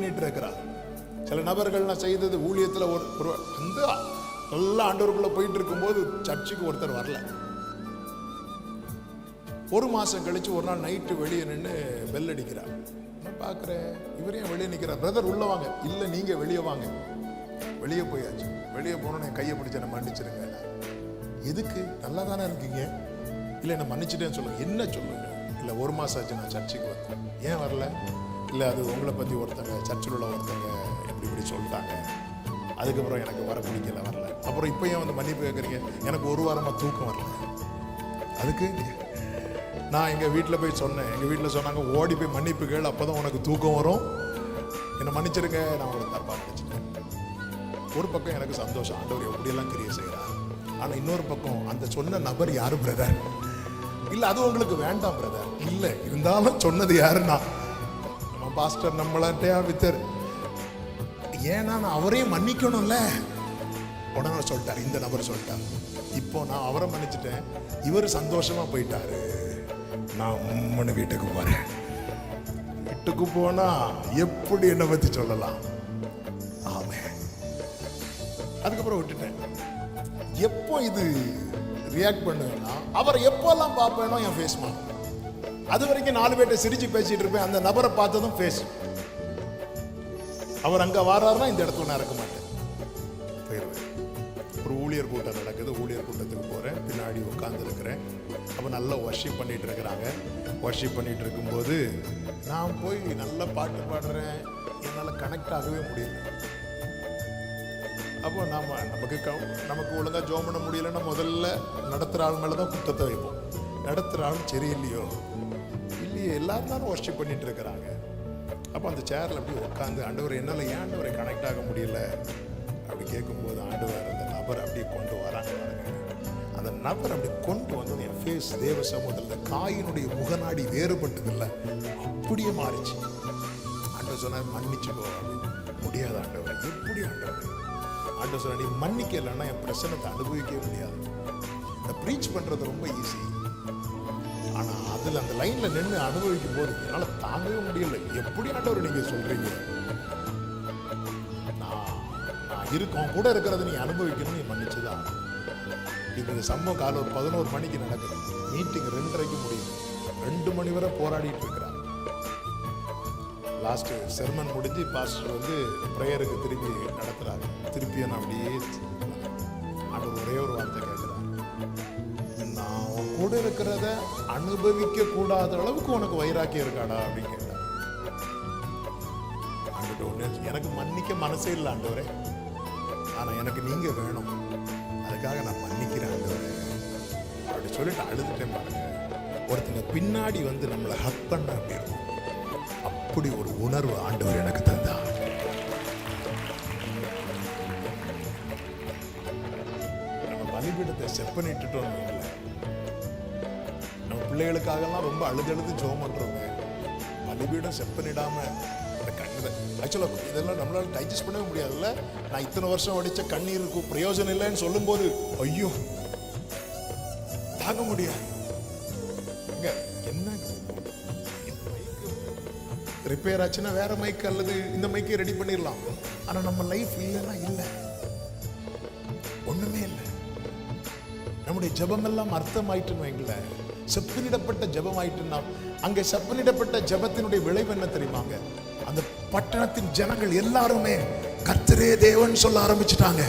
பண்ணிட்டு இருக்கிறார் சில நபர்கள் நான் செய்தது ஊழியத்தில் ஒரு ஒரு வந்து நல்லா ஆண்டவருக்குள்ளே போயிட்டு இருக்கும்போது சர்ச்சுக்கு ஒருத்தர் வரல. ஒரு மாசம் கழிச்சு ஒரு நாள் நைட்டு வெளியே நின்று பெல் அடிக்கிறார். நான் பார்க்குறேன் இவரையும் வெளியே நிற்கிறார் பிரதர் உள்ள வாங்க. இல்லை நீங்க வெளியே வாங்க. வெளியே போயாச்சு. வெளியே போனோன்னு என் கையை பிடிச்ச என்ன மன்னிச்சிருங்க. எதுக்கு? நல்லா தானே இருக்கீங்க? இல்லை என்ன மன்னிச்சிட்டேன்னு சொல்லுங்க என்ன சொல்லுங்க? இல்லை ஒரு மாசம் ஆச்சு நான் சர்ச்சுக்கு வந்தேன். ஏன் வரல? இல்லை அது உங்களை பற்றி ஒருத்தங்க சர்ச்சில் உள்ள ஒருத்தங்க எப்படி இப்படி சொல்லிட்டாங்க. அதுக்கப்புறம் எனக்கு வர பிடிக்கல வரல. அப்புறம் இப்போ ஏன் வந்து மன்னிப்பு கேட்குறீங்க. எனக்கு ஒரு வாரமாக தூக்கம் வரல. அதுக்கு நான் எங்கள் வீட்டில் போய் சொன்னேன். எங்கள் வீட்டில் சொன்னாங்க ஓடி போய் மன்னிப்பு கேள் அப்போ தான் உனக்கு தூக்கம் வரும். என்னை மன்னிச்சிருங்க நான் உங்களை தப்பாக நினச்சிட்டேன் ஒரு பக்கம் எனக்கு சந்தோஷம் ஆண்டவர் எப்படியெல்லாம் கிரியை செய்கிறார். ஆனால் இன்னொரு பக்கம் அந்த சொன்ன நபர் யார் பிரதர் இல்லை அது உங்களுக்கு வேண்டாம் பிரதர் இல்லை இருந்தாலும் சொன்னது யாருன்னா பாஸ்டர் நம்மளாட்டையா வித்தர் ஏன்னா நான் அவரையும் மன்னிக்கணும்ல? உடனே சொல்லிட்டார் இந்த நபர் சொல்லிட்டார். இப்போ நான் அவரை மன்னிச்சிட்டேன். இவர் சந்தோஷமா போயிட்டாரு. நான் உம்மனு வீட்டுக்கு போறேன். வீட்டுக்கு போனா எப்படி என்னை பத்தி சொல்லலாம்? ஆமே அதுக்கப்புறம் விட்டுட்டேன். எப்போ இது ரியாக்ட் பண்ணுவேன்னா அவரை எப்போல்லாம் பார்ப்பேனோ என் ஃபேஸ் மாறும் அது வரைக்கும் நாலு பேர்ட்ட சிரிச்சு பேசிட்டு இருப்பேன். அந்த நபரை பார்த்ததும் ஃபேஸ் அவர் அங்கே வாராருன்னா இந்த இடத்துல நான் இருக்க மாட்டேன். போயிடுவேன். ஒரு ஊழியர் கூட்டம் நடக்குது. ஊழியர் கூட்டத்துக்கு போகிறேன் பின்னாடி உட்காந்துருக்கிறேன் அப்போ நல்லா ஒர்ஷிப் பண்ணிட்டு இருக்கிறாங்க. ஒர்ஷிப் பண்ணிட்டு இருக்கும்போது நான் போய் நல்ல பாட்டு பாடுறேன். என்னால் கனெக்ட் ஆகவே முடியல. அப்போ நாம் நமக்கு க- நமக்கு ஒழுங்காக ஜோம் பண்ண முடியலன்னா முதல்ல நடத்துகிற ஆள் மேலே தான் குத்தத்தை வைப்போம். நடத்துகிற சரி சரியில்லையோ? இல்லையே எல்லாரும் தானே ஒர்ஷிப் பண்ணிட்டு இருக்கிறாங்க. அப்போ அந்த சேரில் அப்படி உட்காந்து ஆண்டவர் என்னால் ஏன் ஆண்டவரை கனெக்ட் ஆக முடியல? அப்படி கேட்கும்போது ஆண்டவர் அந்த நபர் அப்படியே கொண்டு வராங்க அந்த நபர் அப்படி கொண்டு வந்தது என் ஃபேஸ் தேவ சமூகத்தில் காயினுடைய முகநாடி வேறுபட்டதில்லை. அப்படியே மாறிச்சு. ஆண்டவர் சொன்னார் மன்னிச்சுக்கோ அப்படின்னு. முடியாது ஆண்டவர் எப்படி ஆண்டவர்? ஆண்டவர் சொன்னார் நீ மன்னிக்கலைன்னா என் பிரச்சனத்தை அனுபவிக்கவே முடியாது. இந்த ப்ரீச் பண்ணுறது ரொம்ப ஈஸி ஆனா அதுல அந்த லைன்ல நின்று அனுபவிக்கும் போது என்னால தாங்கவே முடியல. எப்படி ஆண்டவர் நீங்க சொல்றீங்க? நான் நான் இருக்கோம் கூட இருக்கிறத நீ அனுபவிக்கணும் நீ மன்னிச்சுதான் இந்த சம்பவம் காலை ஒரு பதினோரு மணிக்கு நடக்குது. மீட்டிங் ரெண்டரைக்கு முடியும் ரெண்டு மணி வரை போராடிட்டு இருக்கிறார். லாஸ்ட் செர்மன் முடிஞ்சு பாஸ்டர் வந்து ப்ரேயருக்கு திருப்பி நடத்துறாரு. திருப்பி நான் அப்படியே ஆண்டவர் ஒரே ஒரு வார்த்தை கேட்குறாரு. கூட இருக்கிறத அனுபவிக்க கூடாத அளவுக்கு உனக்கு வைராக்கியம் இருக்காடா அப்படின்னு கேட்டார் எனக்கு மன்னிக்க மனசே இல்லை ஆண்டவரே. ஆனா எனக்கு நீங்க வேணும். அதுக்காக நான் மன்னிக்கிறேன் ஆண்டவரே. அப்படி சொல்லிட்டு அழுதுட்டேன் பாருங்க. ஒருத்தங்க பின்னாடி வந்து நம்மளை ஹக் பண்ண அப்படி இருக்கும்? அப்படி ஒரு உணர்வு ஆண்டவர் எனக்கு தந்தா. நம்ம பலிபீடத்தை செப்பனிட்டுட்டோம் இல்லை பிள்ளைகளுக்காகலாம் ரொம்ப அழுது அழுது ஜோம் பண்ணுறவங்க பலிபீடம் செப்பனிடாம அந்த கண்ணீர் ஆக்சுவலாக இதெல்லாம் நம்மளால டைஜஸ்ட் பண்ணவே முடியாதுல்ல? நான் இத்தனை வருஷம் வடிச்ச கண்ணீருக்கு பிரயோஜனம் இல்லைன்னு சொல்லும்போது ஐயோ தாங்க முடியாது. என்ன? ரிப்பேர் ஆச்சுன்னா வேற மைக் அல்லது இந்த மைக்கே ரெடி பண்ணிடலாம் ஆனா நம்ம லைஃப் இல்லைன்னா இல்லை. ஒண்ணுமே இல்லை. நம்முடைய ஜபமெல்லாம் எல்லாம் அர்த்தமாயிட்டுன்னு வைங்களேன். செப்பனிடப்பட்ட ஜெபம் ஆயிட்டுன்னா அங்க செப்பனிடப்பட்ட ஜெபத்தினுடைய விளைவு என்ன தெரியுமாங்க அந்த பட்டணத்தின் ஜனங்கள் எல்லாருமே கர்த்தரே தேவன் சொல்ல ஆரம்பிச்சிட்டாங்க.